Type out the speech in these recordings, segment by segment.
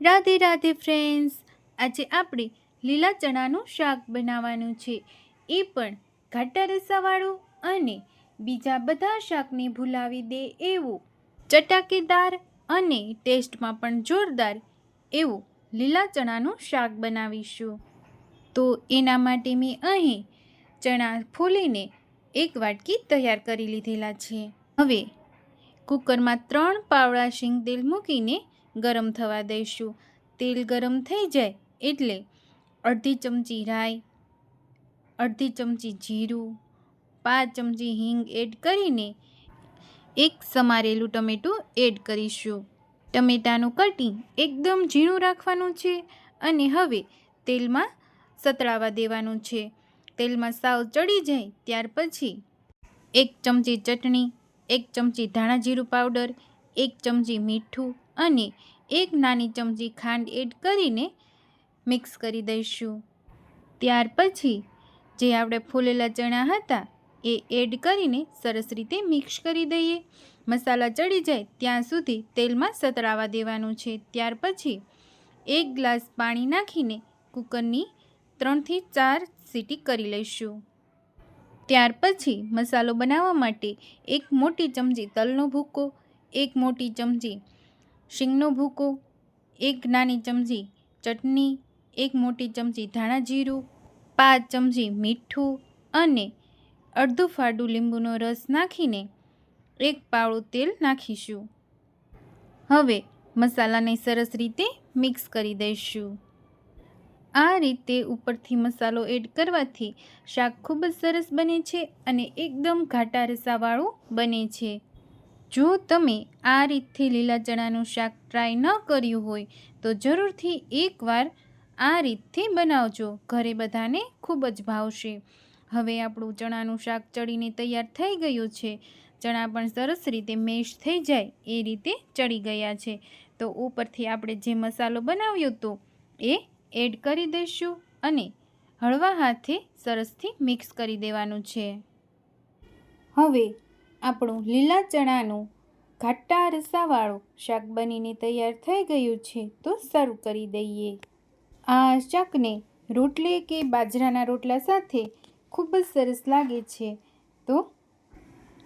Radhe Radhe friends આજે આપણે લીલા ચણાનું શાક બનાવવાનું છે. એ પણ ઘાટા રસાવાળું અને બીજા બધા શાકને ભૂલાવી દે એવું. ચટાકેદાર અને ટેસ્ટમાં પણ જોરદાર એવું લીલા ચણાનું શાક બનાવીશું. તો એના માટે મેં અહીં ચણા ફોલીને એક વાટકી તૈયાર કરી લીધેલા છે. હવે કુકરમાં ત્રણ પાવડા શીંગ તેલ મૂકીને ગરમ થવા દઈશું. તેલ ગરમ થઈ જાય એટલે અડધી ચમચી રાઈ, અડધી ચમચી જીરું, પાંચ ચમચી હિંગ એડ કરીને એક સમારેલું ટમેટું એડ કરીશું. ટમેટાનું કટિંગ એકદમ ઝીણું રાખવાનું છે અને હવે તેલમાં સતળાવા દેવાનું છે. તેલમાં સાવ ચડી જાય ત્યાર પછી એક ચમચી ચટણી, એક ચમચી ધાણા જીરું પાવડર એક ચમચી મીઠું અને એક નાની ચમચી ખાંડ એડ કરીને મિક્સ કરી દઈશું. ત્યાર પછી જે આપણે ફૂલેલા ચણા હતા એ એડ કરીને સરસ રીતે મિક્સ કરી દઈએ. મસાલા ચડી જાય ત્યાં સુધી તેલમાં સતળાવા દેવાનું છે. ત્યાર પછી એક ગ્લાસ પાણી નાખીને કુકરની ત્રણથી ચાર સીટી કરી લઈશું. ત્યાર પછી મસાલો બનાવવા માટે એક મોટી ચમચી તલનો ભૂકો એક મોટી ચમચી શીંગનો ભૂકો, એક નાની ચમચી ચટણી, એક મોટી ચમચી ધાણા જીરું, પાંચ ચમચી મીઠું અને અડધું ફાડું લીંબુનો રસ નાખીને એક પાવડું તેલ નાખીશું. હવે મસાલાને સરસ રીતે મિક્સ કરી દઈશું. આ રીતે ઉપરથી મસાલો એડ કરવાથી શાક ખૂબ જ સરસ બને છે અને એકદમ ઘાટા રસાવાળું બને છે. જો તમે આ રીતથી લીલા ચણાનું શાક ટ્રાય ન કર્યું હોય, તો જરૂરથી એકવાર આ રીતથી બનાવજો. ઘરે બધાને ખૂબ જ ભાવશે. હવે આપણું ચણાનું શાક ચડીને તૈયાર થઈ ગયું છે. ચણા પણ સરસ રીતે મેશ થઈ જાય, એ રીતે ચડી ગયા છે. તો ઉપરથી આપણે જે મસાલો બનાવ્યો હતો એ એડ કરી દઈશું અને હળવા હાથે સરસથી મિક્સ કરી દેવાનું છે. હવે આપણું લીલા ચણાનું ઘાટા રસાવાળું શાક બનીને તૈયાર થઈ ગયું છે તો સર્વ કરી દઈએ. આ શાકને રોટલી કે બાજરાના રોટલા સાથે ખૂબ જ સરસ લાગે છે. તો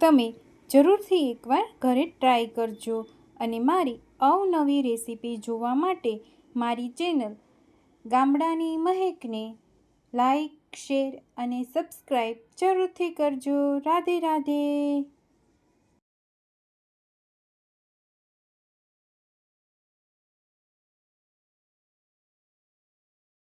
તમે જરૂરથી એકવાર ઘરે ટ્રાય કરજો અને મારી અવનવી રેસીપી જોવા માટે મારી ચેનલ ગામડાની મહેકને લાઈક, શેર અને સબસ્ક્રાઈબ જરૂરથી કરજો. રાધે રાધે.